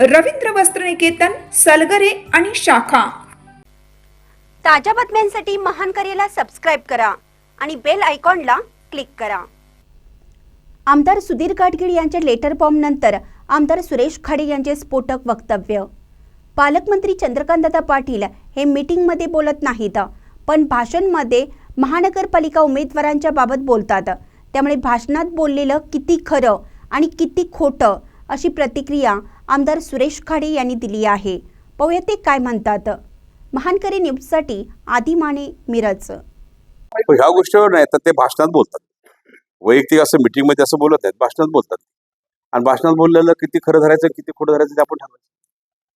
रवींद्र वस्त्रनिकेतन सलगरे आणि शाखा. ताज्या बातम्यांसाठी महान करेला सबस्क्राईब करा आणि बेल आयकॉनला क्लिक करा. आमदार सुधीर गाडगीळ यांच्या लेटर बॉम्ब नंतर आमदार सुरेश खाडे यांचे स्फोटक वक्तव्य. पालकमंत्री चंद्रकांतदादा पाटील हे मीटिंगमध्ये बोलत नाहीत पण भाषणमध्ये महानगरपालिका उमेदवारांच्या बाबत बोलतात. त्यामुळे भाषणात बोललेलं किती खरं आणि किती खोटं अशी प्रतिक्रिया आमदार सुरेश खाडे यांनी दिली आहे. पाहूया ते काय म्हणतात. महानकरी न्यूजसाठी आदी माने मिरज ह्या गोष्टीवर नाही तर ते भाषणात बोलतात. वैयक्तिक असं मीटिंगमध्ये असं बोलत नाहीत भाषणात बोलतात. आणि भाषणात बोललेलं किती खरं धरायचं किती खोटं धरायचं ते आपण ठरवायचं.